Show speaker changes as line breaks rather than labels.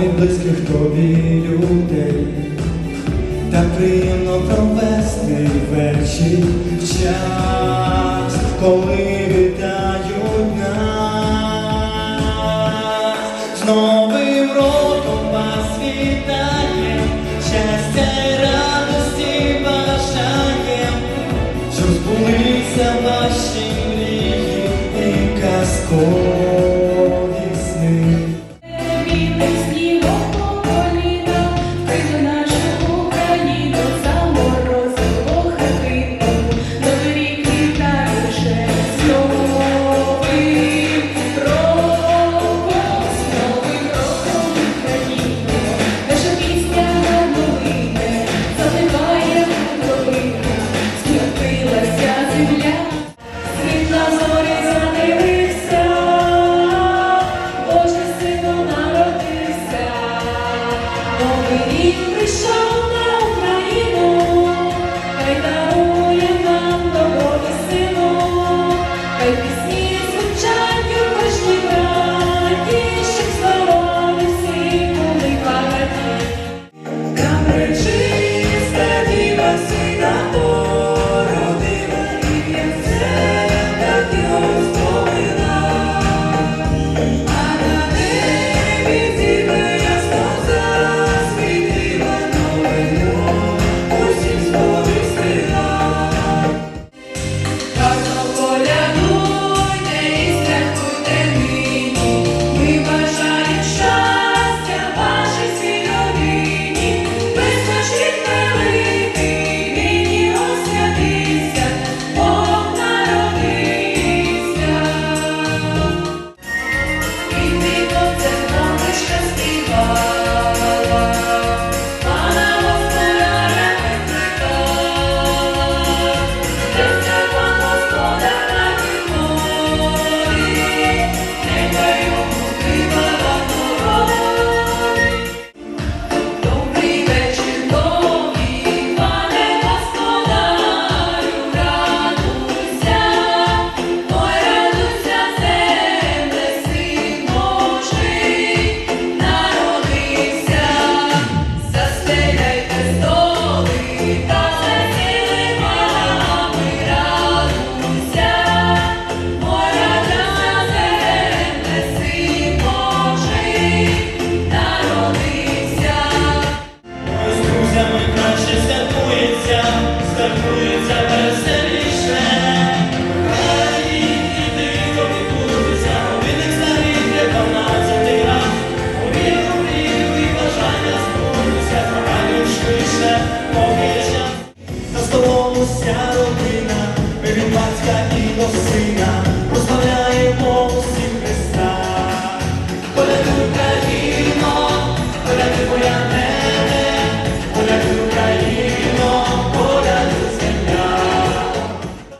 від близьких тобі людей, так приємно провести вечір в час, коли вітають нас. З новим роком вас вітає, щастя і радості бажає, щоб збулися ваші мрії і казкою.